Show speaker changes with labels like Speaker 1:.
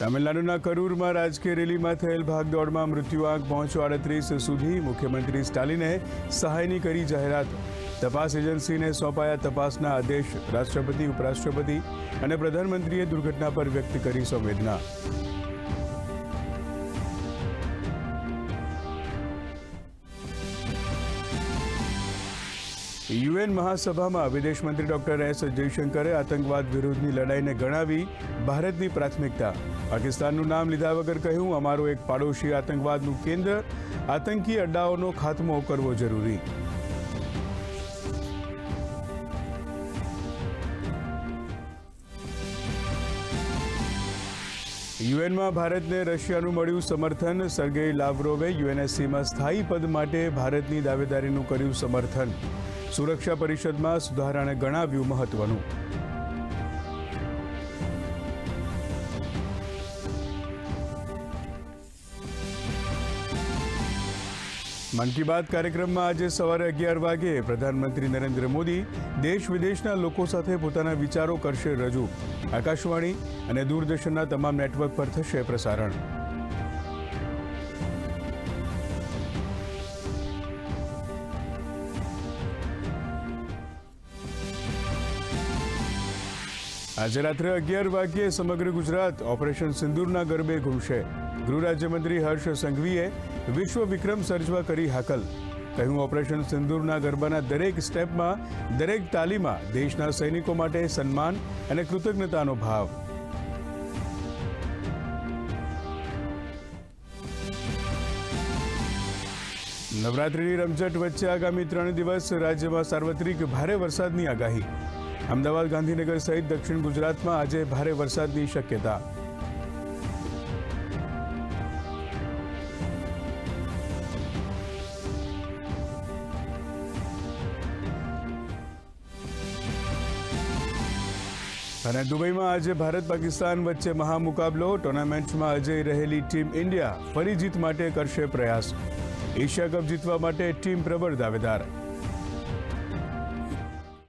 Speaker 1: તામિલનાડુના કરૂરમાં રાજકીય રેલીમાં થયેલ ભાગદોડમાં મૃત્યુઆંક પહોંચો આડત્રીસ સુધી. મુખ્યમંત્રી સ્ટાલિને સહાયની કરી જાહેરાત. તપાસ એજન્સીને સોંપાયા તપાસના આદેશ. રાષ્ટ્રપતિ, ઉપરાષ્ટ્રપતિ અને પ્રધાનમંત્રીએ દુર્ઘટના પર વ્યક્ત કરી સંવેદના. યુએન મહાસભામાં વિદેશ મંત્રી ડોક્ટર એસ જયશંકરે આતંકવાદ વિરુદ્ધની લડાઈને ગણાવી ભારતની પ્રાથમિકતા. પાકિસ્તાનનું નામ લીધા વગર કહ્યું, અમારો એક પાડોશી આતંકવાદનું કેન્દ્ર, આતંકી અડ્ડાઓનો ખાત્મો કરવો જરૂરી. યુએનમાં ભારતને રશિયાનું મળ્યું સમર્થન સર્ગેઈ લાવરોવે યુએનએસસીમાં સ્થાયી પદ માટે ભારતની દાવેદારીનું કર્યું સમર્થન. સુરક્ષા પરિષદમાં સુધારાને ગણાવ્યું મહત્વનું. મન કી બાત કાર્યક્રમમાં આજે સવારે અગિયાર વાગે પ્રધાનમંત્રી નરેન્દ્ર મોદી દેશ વિદેશના લોકો સાથે પોતાના વિચારો કરશે રજૂ. આકાશવાણી અને દૂરદર્શનના તમામ નેટવર્ક પર થશે પ્રસારણ. આજે રાત્રે અગિયાર વાગ્યે સમગ્ર ગુજરાત ઓપરેશન સિંદૂરના ગરબે ઘૂમશે. ગૃહ રાજ્યમંત્રી હર્ષ સંઘવીએ વિશ્વ વિક્રમ સર્જવા કરી હાકલ. કહ્યું, ઓપરેશન સિંદૂરના ગરબાના દરેક સ્ટેપમાં, દરેક તાલીમાં દેશના સૈનિકો માટે સન્માન અને કૃતજ્ઞતાનો ભાવ. નવરાત્રિની રમઝટ વચ્ચે આગામી ત્રણ દિવસ રાજ્યમાં સાર્વત્રિક ભારે વરસાદની આગાહી. અમદાવાદ ગાંધીનગર સહિત દક્ષિણ ગુજરાતમાં આજે ભારે વરસાદની શક્યતા. અને દુબઈમાં આજે ભારત પાકિસ્તાન વચ્ચે મહામુકાબલો. ટુર્નામેન્ટમાં અજય રહેલી ટીમ ઇન્ડિયા ફરી જીત માટે કરશે પ્રયાસ. એશિયા કપ જીતવા માટે ટીમ પ્રબળ દાવેદાર.